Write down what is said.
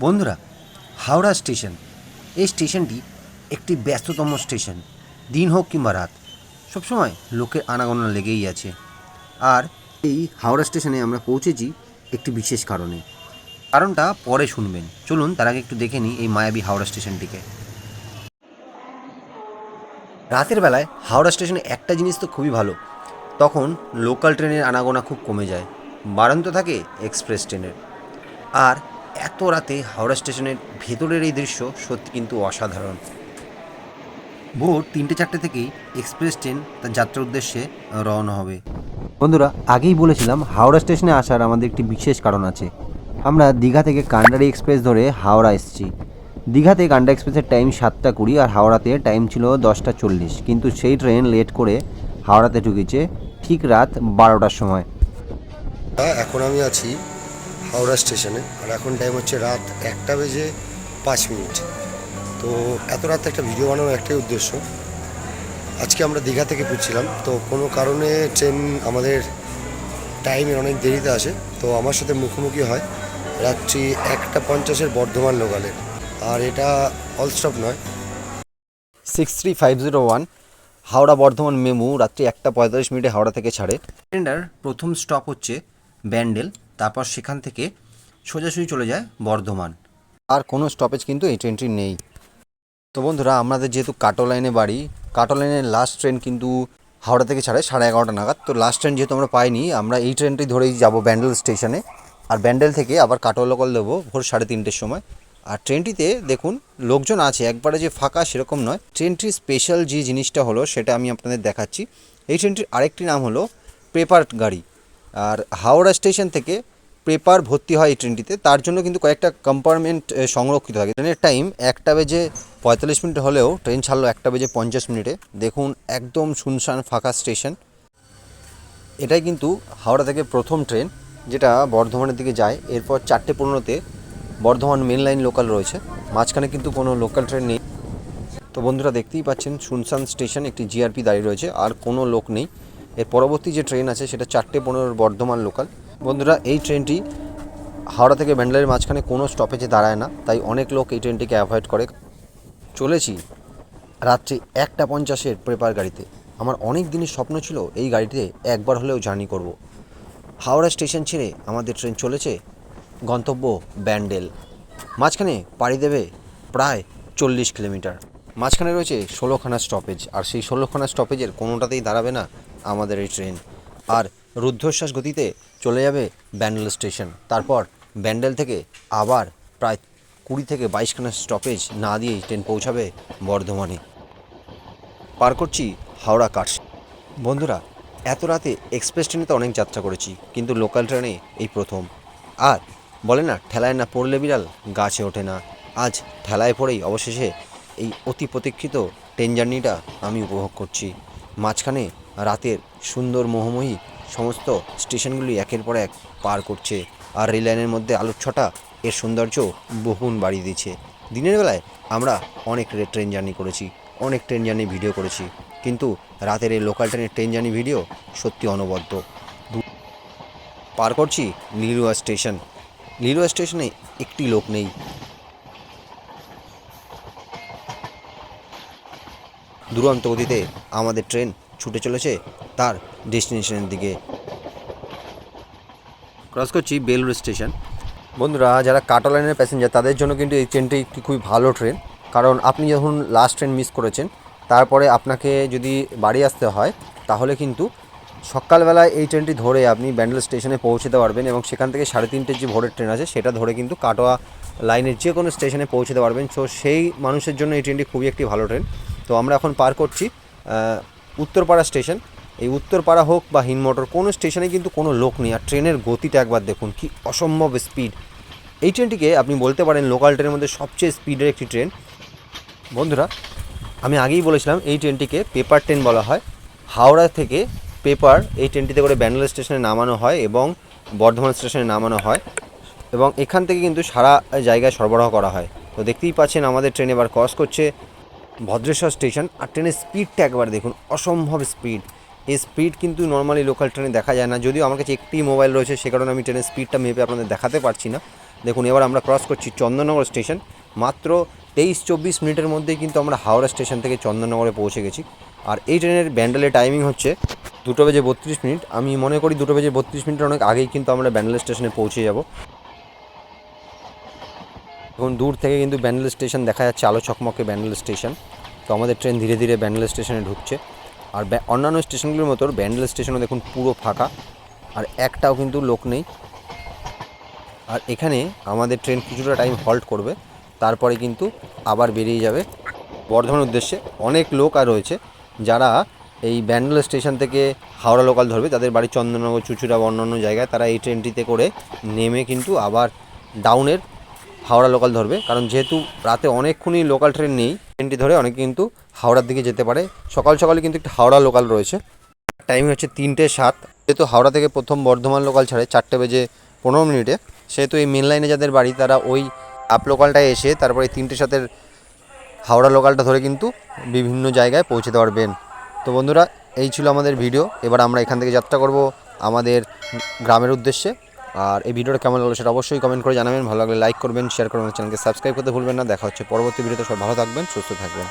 বন্ধুরা, হাওড়া স্টেশন। এই স্টেশনটি একটি ব্যস্ততম স্টেশন, দিন হোক কিংবা রাত। সবসময় লোকের আনাগোনা লেগেই আছে। আর এই হাওড়া স্টেশনে আমরা পৌঁছেছি একটি বিশেষ কারণে। কারণটা পরে শুনবেন। চলুন তার আগে একটু দেখে নিই এই মায়াবী হাওড়া স্টেশনটিকে। রাতের বেলায় হাওড়া স্টেশনে একটা জিনিস তো খুবই ভালো, তখন লোকাল ট্রেনের আনাগোনা খুব কমে যায়। বাড়ন্ত থাকে এক্সপ্রেস ট্রেনের। আর এত রাতে হাওড়া স্টেশনের ভেতরের এই দৃশ্য সত্যি কিন্তু অসাধারণ। ভোর তিনটে চারটে থেকেই এক্সপ্রেস ট্রেন তার যাত্রার উদ্দেশ্যে রওনা হবে। বন্ধুরা, আগেই বলেছিলাম, হাওড়া স্টেশনে আসার আমাদের একটি বিশেষ কারণ আছে। আমরা দীঘা থেকে কান্ডারি এক্সপ্রেস ধরে হাওড়া এসেছি। দীঘাতে কান্ডা এক্সপ্রেসের টাইম সাতটা কুড়ি আর হাওড়াতে টাইম ছিল দশটা চল্লিশ। কিন্তু সেই ট্রেন লেট করে হাওড়াতে ঢুকেছে ঠিক রাত বারোটার সময়। এখন আমি আছি হাওড়া স্টেশনে। আর এখন টাইম হচ্ছে রাত একটা বেজে পাঁচ মিনিট। তো এত রাত একটা ভিডিও বানানোর একটাই উদ্দেশ্য। আজকে আমরা দীঘা থেকে ফিরছিলাম। তো কোনো কারণে ট্রেন আমাদের টাইমের অনেক দেরিতে আসে। তো আমার সাথে মুখোমুখি হয় রাত্রি একটা পঞ্চাশের বর্ধমান লোকালে আর এটা অল স্টপ নয়। Six three five zero one Howrah Bardhaman MEMU রাত্রি একটা পঁয়তাল্লিশ মিনিটে হাওড়া থেকে ছাড়ে। ট্রেনটার প্রথম স্টপ হচ্ছে ব্যান্ডেল। তারপর সেখান থেকে সোজাসুজি চলে যায় বর্ধমান। আর কোনো স্টপেজ কিন্তু এই ট্রেনটির নেই। তো বন্ধুরা, আমাদের যেহেতু কাটো লাইনে বাড়ি কাটো লাইনের লাস্ট ট্রেন কিন্তু হাওড়া থেকে ছাড়ে সাড়ে এগারোটা নাগাদ। তো লাস্ট ট্রেন যেহেতু আমরা পাইনি, আমরা এই ট্রেনটি ধরেই যাব ব্যান্ডেল স্টেশনে। আর ব্যান্ডেল থেকে আবার কাটো লোকাল দেবো ভোর সাড়ে তিনটের সময়। আর ট্রেনটিতে দেখুন, লোকজন আছে, একবারে যে ফাঁকা সেরকম নয়। ট্রেনটির স্পেশাল যে জিনিসটা হলো, সেটা আমি আপনাদের দেখাচ্ছি। এই ট্রেনটির আরেকটি নাম হলো পেপার গাড়ি। আর হাওড়া স্টেশন থেকে পেপার ভর্তি হয় এই ট্রেনটিতে। তার জন্য কিন্তু কয়েকটা কম্পার্টমেন্ট সংরক্ষিত থাকে। ট্রেনের টাইম একটা বেজে পঁয়তাল্লিশ মিনিট হলেও ট্রেন ছাড়লো একটা বেজে পঞ্চাশ মিনিটে। দেখুন, একদম শুনশান ফাঁকা স্টেশন। এটাই কিন্তু হাওড়া থেকে প্রথম ট্রেন, যেটা বর্ধমানের দিকে যায়। এরপর চারটে পনেরোতে বর্ধমান মেন লাইন লোকাল রয়েছে। মাঝখানে কিন্তু কোনো লোকাল ট্রেন নেই। তো বন্ধুরা, দেখতেই পাচ্ছেন, শুনশান স্টেশন একটি জিআরপি দাঁড়িয়ে রয়েছে। আর কোনো লোক নেই। এর পরবর্তী যে ট্রেন আছে, সেটা চারটে পনেরোর বর্ধমান লোকাল বন্ধুরা, এই ট্রেনটি হাওড়া থেকে ব্যান্ডেলের মাঝখানে কোনো স্টপেজে দাঁড়ায় না, তাই অনেক লোক এই ট্রেনটিকে অ্যাভয়েড করে। চলেছি রাত্রি একটা পঞ্চাশের প্রেপার গাড়িতে। আমার অনেক দিনের স্বপ্ন ছিল এই গাড়িতে একবার হলেও জার্নি করব। হাওড়া স্টেশন ছেড়ে আমাদের ট্রেন চলেছে গন্তব্য ব্যান্ডেল। মাঝখানে পাড়ি দেবে প্রায় চল্লিশ কিলোমিটার। মাঝখানে রয়েছে ষোলোখানা স্টপেজ আর সেই ষোলোখানা স্টপেজের কোনোটাতেই দাঁড়াবে না আমাদের এই ট্রেন আর রুদ্ধশ্বাস গতিতে চলে যাবে ব্যান্ডেল স্টেশন। তারপর ব্যান্ডেল থেকে আবার প্রায় কুড়ি থেকে বাইশখানা স্টপেজ না দিয়েই ট্রেন পৌঁছাবে বর্ধমানে। পার করছি হাওড়া কাঠ। বন্ধুরা, এত রাতে এক্সপ্রেস ট্রেনে তো অনেক যাত্রা করেছি, কিন্তু লোকাল ট্রেনে এই প্রথম। আর বলে না, ঠেলায় না পড়লে বিড়াল, গাছে ওঠে না। আজ ঠেলায় পড়েই অবশেষে এই অতি প্রতীক্ষিত ট্রেন জার্নিটা আমি উপভোগ করছি। মাঝখানে রাতের সুন্দর মোহময়ী সমস্ত স্টেশনগুলি একের পর এক পার করছে আর রেল লাইনের মধ্যে আলোর ছটা এর সৌন্দর্য বহুগুণ বাড়িয়ে দিয়েছে দিনের বেলায় আমরা অনেক ট্রেন জার্নি করেছি, অনেক ট্রেন জার্নি ভিডিও করেছি, কিন্তু রাতের এই লোকাল ট্রেনের ট্রেন জার্নি ভিডিও সত্যি অনবদ্য। পার করছি লিলুয়া স্টেশন। লিলুয়া স্টেশনে একটি লোক নেই দুরন্ত গতিতে আমাদের ট্রেন ছুটে চলেছে তার ডেস্টিনেশনের দিকে। ক্রস করছি বেলুর স্টেশন। বন্ধুরা যারা কাটা লাইনের প্যাসেঞ্জার তাদের জন্য কিন্তু এই ট্রেনটি একটি খুবই ভালো ট্রেন। কারণ আপনি যখন লাস্ট ট্রেন মিস করেছেন তারপরে আপনাকে যদি বাড়ি আসতে হয় তাহলে কিন্তু সকালবেলায় এই ট্রেনটি ধরে আপনি ব্যান্ডেল স্টেশনে পৌঁছতে পারবেন এবং সেখান থেকে সাড়ে তিনটের যে ভোরের ট্রেন আছে সেটা ধরে কিন্তু কাটোয়া লাইনের যে কোনো স্টেশনে পৌঁছতে পারবেন। সো সেই মানুষের জন্য এই ট্রেনটি খুবই একটি ভালো ট্রেন। তো আমরা এখন পার করছি উত্তরপাড়া স্টেশন। এই উত্তরপাড়া হোক বা হিনমোটর কোনো স্টেশনে কিন্তু কোনো লোক নেই। আর ট্রেনের গতিটা একবার দেখুন, কি অসম্ভব স্পিড এই ট্রেনটিকে আপনি বলতে পারেন লোকাল ট্রেনের মধ্যে সবচেয়ে স্পিডের একটি ট্রেন বন্ধুরা, আমি আগেই বলেছিলাম, এই ট্রেনটিকে পেপার ট্রেন বলা হয়। হাওড়া থেকে পেপার এই ট্রেনটিতে করে ব্যান্ডেল স্টেশনে নামানো হয় এবং বর্ধমান স্টেশনে নামানো হয় এবং এখান থেকে কিন্তু সারা জায়গায় সরবরাহ করা হয়। তো দেখতেই পাচ্ছেন, আমাদের ট্রেন এবার ক্রস করছে। ভদ্রেশ্বর স্টেশন আর ট্রেনের স্পিডটা একবার দেখুন, অসম্ভব স্পিড এই স্পিড কিন্তু নর্মালি লোকাল ট্রেনে দেখা যায় না। যদিও আমার কাছে একটি মোবাইল রয়েছে, সে কারণে আমি ট্রেনের স্পিডটা মেপে আপনাদের দেখাতে পারছি না। দেখুন, এবার আমরা ক্রস করছি চন্দননগর স্টেশন। মাত্র তেইশ চব্বিশ মিনিটের মধ্যেই কিন্তু আমরা হাওড়া স্টেশন থেকে চন্দননগরে পৌঁছে গেছি। আর এই ট্রেনের ব্যান্ডেলের টাইমিং হচ্ছে দুটো বেজে বত্রিশ মিনিট। আমি মনে করি দুটো বেজে বত্রিশ মিনিটের অনেক আগেই কিন্তু আমরা ব্যান্ডেল স্টেশনে পৌঁছে যাব। এখন দূর থেকে কিন্তু ব্যান্ডেল স্টেশন দেখা যাচ্ছে, আলো চকমকে ব্যান্ডেল স্টেশন। তো আমাদের ট্রেন ধীরে ধীরে ব্যান্ডেল স্টেশনে ঢুকছে। আর অন্যান্য স্টেশনগুলোর মতো ব্যান্ডেল স্টেশনও দেখুন পুরো ফাঁকা, আর একটাও কিন্তু লোক নেই। আর এখানে আমাদের ট্রেন কিছুটা টাইম হল্ট করবে, তারপরে কিন্তু আবার বেরিয়ে যাবে। বর্ধমান উদ্দেশ্যে অনেক লোক আর রয়েছে, যারা এই ব্যান্ডেল স্টেশন থেকে হাওড়া লোকাল ধরবে। তাদের বাড়ি চন্দননগর, চুচুড়া বা অন্যান্য জায়গায় তারা এই ট্রেনটিতে করে নেমে কিন্তু আবার ডাউনের হাওড়া লোকাল ধরবে। কারণ যেহেতু রাতে অনেকক্ষণই লোকাল ট্রেন নেই ট্রেনটি ধরে অনেকে কিন্তু হাওড়ার দিকে যেতে পারে। সকাল সকালে কিন্তু একটি হাওড়া লোকাল রয়েছে। টাইম হচ্ছে তিনটে সাত। যেহেতু হাওড়া থেকে প্রথম বর্ধমান লোকাল ছাড়ে চারটে বেজে পনেরো মিনিটে, সেহেতু এই মেন লাইনে যাদের বাড়ি, তারা ওই আপ লোকালটায় এসে তারপরে তিনটে সাতের হাওড়া লোকালটা ধরে কিন্তু বিভিন্ন জায়গায় পৌঁছতে পারবেন তো বন্ধুরা, এই ছিল আমাদের ভিডিও এবার আমরা এখান থেকে যাত্রা করব আমাদের গ্রামের উদ্দেশ্যে। আর এই ভিডিওটা কেমন লাগল সেটা অবশ্যই কমেন্ট করে জানাবেন। ভালো লাগলে লাইক করবেন শেয়ার করবেন চ্যানেলকে সাবস্ক্রাইব করতে ভুলবেন না। দেখা হচ্ছে পরবর্তী ভিডিওতে। সব ভালো থাকবেন, সুস্থ থাকবেন।